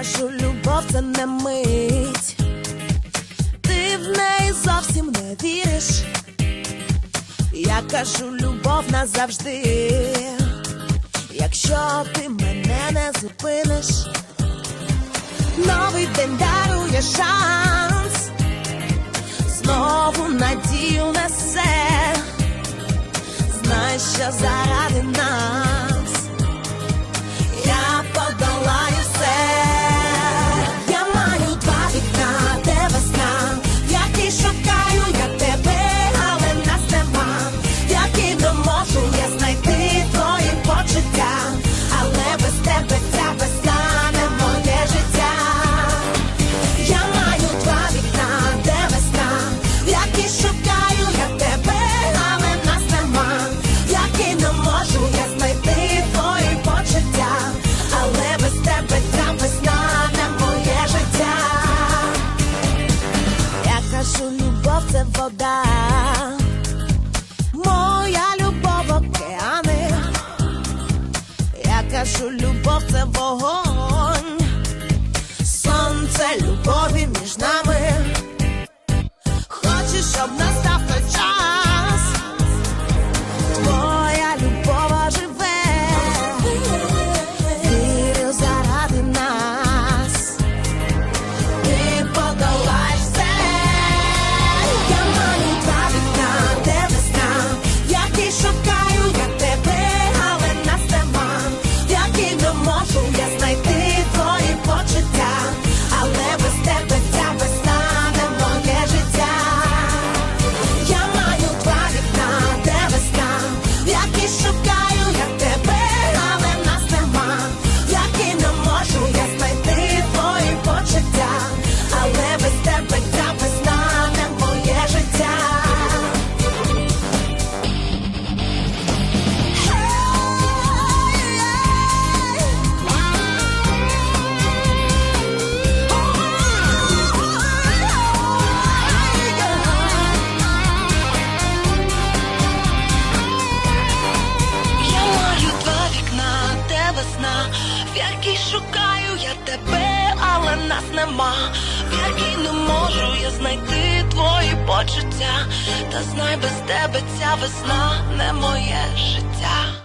кажу, любов це не мить, ти в неї зовсім не віриш. Я кажу, любов назавжди, якщо ти мене не зупиниш, новий день дарує шанс, знову надію несе, знай, що заради нас. це вода, моя любов океани. Я кажу, любов це вогонь, сонце любові між нами. Який шукаю я тебе, але нас нема. Вірки не можу я знайти твої почуття. Та знай без тебе ця весна не моє життя.